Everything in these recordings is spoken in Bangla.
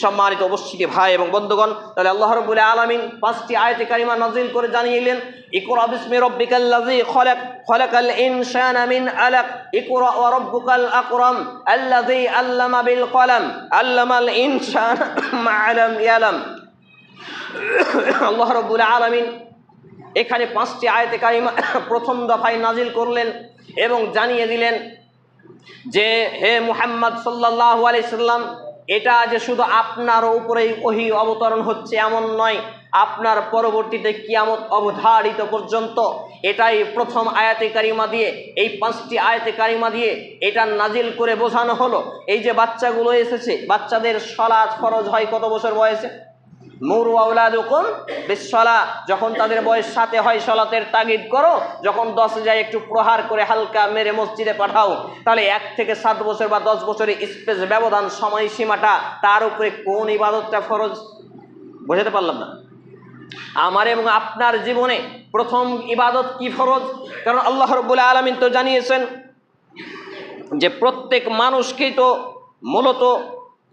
সম্মানিত অবশ্যই ভাই এবং বন্ধুগণ, তাহলে আল্লাহ রবুল আলমিন পাঁচটি আয়তে কারিমা নাজিল করে জানিয়েলেন আল্লাহ রব্বুল আলমিন এখানে পাঁচটি আয়তে কারিমা প্রথম দফায় নাজিল করলেন এবং জানিয়ে দিলেন যে, হে মুহাম্মদ সাল্লাহ আলাইসাল্লাম এটা যে শুধু আপনার উপরেই ওহি অবতরণ হচ্ছে এমন নয়, আপনার পরবর্তীতে কিয়ামত অবধারিত পর্যন্ত এটাই প্রথম আয়াতে কারিমা দিয়ে, এই পাঁচটি আয়াতে কারিমা দিয়ে এটা নাজিল করে বোঝানো হলো। এই যে বাচ্চাগুলো এসেছে, বাচ্চাদের সলাৎ ফরজ হয় কত বছর বয়সে? মৌরু আউলাদুকুম বিশ্বলা যখন তাদের বয়স সাথে হয়, সলাতের তাগিদ করো। যখন দশ যায়, একটু প্রহার করে হালকা মেরে মসজিদে পাঠাও। তাহলে এক থেকে সাত বছর বা দশ বছরের স্পেস ব্যবধান, সময়সীমাটা, তার উপরে কোন ইবাদতটা ফরজ? বোঝাতে পারলাম না। আমার এবং আপনার জীবনে প্রথম ইবাদত কি ফরজ? কারণ আল্লাহ রব্বুল আলমিন তো জানিয়েছেন যে প্রত্যেক মানুষকেই তো মূলত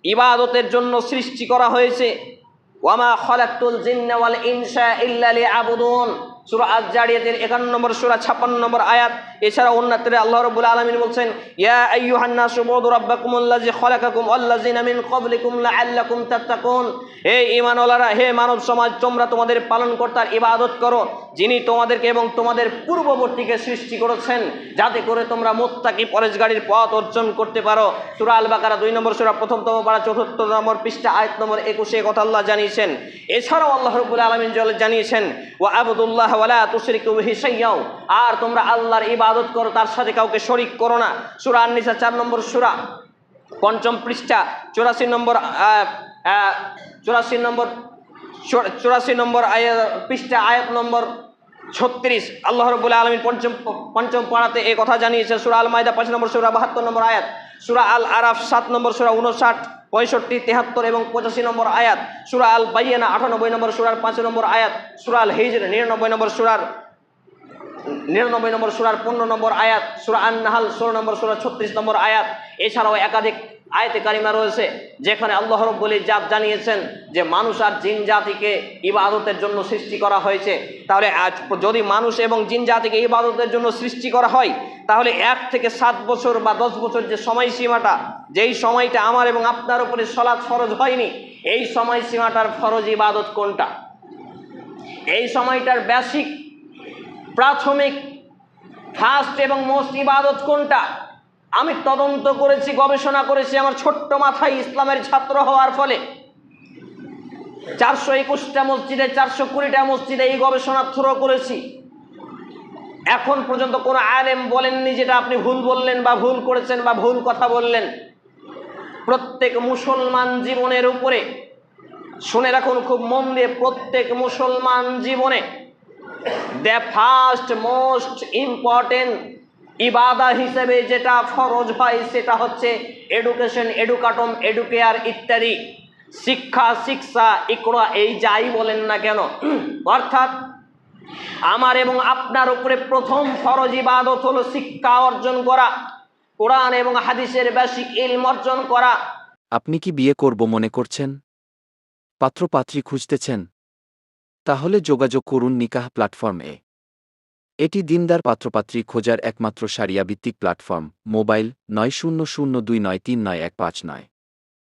ইবাদতের জন্য সৃষ্টি করা হয়েছে। ওয়ামা খলাক্তুল জিন্না ওয়াল ইনসা ইল্লা লিয়াবুদুন সূরা আজ-জারিয়াতের 51 নম্বর, সুরা 56 নম্বর আয়াত। এছাড়া অন্যত্রে আল্লাহ রাব্বুল আলামিন বলছেন, ইয়া আইয়ুহান নাসু বুদু রাব্বাকুমুল্লাযী খলাকাকুম ওয়াল্লাযীনা মিন ক্বাবলিকুম লাআল্লাকুম তাত্তাকুন। হে ঈমানওয়ালারা, হে মানব সমাজ তোমরা তোমাদের পালনকর্তার ইবাদত করো, যিনি তোমাদেরকে এবং তোমাদের পূর্ববর্তীকে সৃষ্টি করেছেন, যাতে করে তোমরা মুত্তাকি পরেশগাড়ির পথ অর্জন করতে পারো। সূরা আল বাকারা দুই নম্বর, সূরা প্রথমতম পারা চতুর্থ নম্বর পৃষ্ঠা, আয়াত নম্বর একুশে কথা আল্লাহ জানিয়েছেন। এছাড়াও আল্লাহ রব্বুল আলামিন জানিয়েছেন, ওয়া আবদুল্লাহ ওয়ালা তুশরিকু বিহি শাইয়াও। আর তোমরা আল্লাহর ইবাদত করো তার সাথে কাউকে শরিক করো না। সূরা আন-নিসা নম্বর সূরা। পঞ্চম পৃষ্ঠা চুরাশি নম্বর আহ, আহ, চুরাশি নম্বর চুরা- চুরাশি নম্বর আয়াত পৃষ্ঠা আয়াত নম্বর ছত্রিশ। আল্লাহ রবুল্লা আলমীর পঞ্চম পঞ্চম পাড়াতে এই কথা জানিয়েছে সুরা আল মায়দা পাঁচ নম্বর সুরা বাহাত্তর নম্বর আয়াত। সুরা আল আরাফ সাত নম্বর সুরা উনষাট পঁয়ষট্টি, তেহাত্তর এবং পঁচাশি নম্বর আয়াত, সুরা আল বাইয়ানা আটানব্বই নম্বর সুরার পাঁচ নম্বর আয়াত, সুরা আল হিজর নিরানব্বই নম্বর সুরার, নিরানব্বই নম্বর সুরার পনেরো নম্বর আয়াত, সুরা আন্নাহাল, ষোলো নম্বর সুরা ছত্রিশ নম্বর আয়াত। এছাড়াও একাধিক আয়াতে কারিমা রয়েছে, যেখানে আল্লাহ রব্বুল জাত জানিয়েছেন যে মানুষ আর জিন জাতিকে ইবাদতের জন্য সৃষ্টি করা হয়েছে। তাহলে আজ যদি মানুষ এবং জিন জাতিকে ইবাদতের জন্য সৃষ্টি করা হয়, তাহলে এক থেকে সাত বছর বা দশ বছর যে সময়সীমাটা, যেই সময়টা আমার এবং আপনার উপরে সলাৎ ফরজ হয়নি, এই সময়সীমাটার ফরজ ইবাদত কোনটা? এই সময়টার বেসিক, প্রাথমিক, ফার্স্ট এবং মোস্ট ইবাদত কোনটা? আমি তদন্ত করেছি, গবেষণা করেছি, আমার ছোট্ট মাথায় ইসলামের ছাত্র হওয়ার ফলে। চারশো একুশটা মসজিদে, চারশো কুড়িটা মসজিদে এই গবেষণা থ্রো করেছি। এখন পর্যন্ত কোনো আলেম বলেননি যেটা আপনি ভুল বললেন বা ভুল করেছেন বা ভুল কথা বললেন। প্রত্যেক মুসলমান জীবনের উপরে, শুনে রাখুন খুব মন দিয়ে, প্রত্যেক মুসলমান জীবনে দ্য ফার্স্ট মোস্ট ইম্পর্টেন্ট ইবাদা হিসেবে যেটা ফরজ হয় সেটা হচ্ছে এডুকেশন এডুকাটম এডুকেয়ার ইত্যাদি। শিক্ষা শিক্ষা ইকড়া এই যাই বলেন না কেন? অর্থাৎ আমার এবং আপনার উপরে প্রথম ফরজ ইবাদত হলো শিক্ষা অর্জন করা, কোরআন এবং হাদিসের বেসিক ইলম অর্জন করা। আপনি কি বিয়ে করব মনে করছেন? পাত্রপাত্রী খুঁজতেছেন? তাহলে যোগাযোগ করুন নিকাহ প্ল্যাটফর্মে। এটি দিনদার পাত্রপাত্রী খোঁজার একমাত্র সারিয়া ভিত্তিক প্ল্যাটফর্ম, মোবাইল নয় শূন্য শূন্য দুই নয় তিন নয় এক পাঁচ নয়।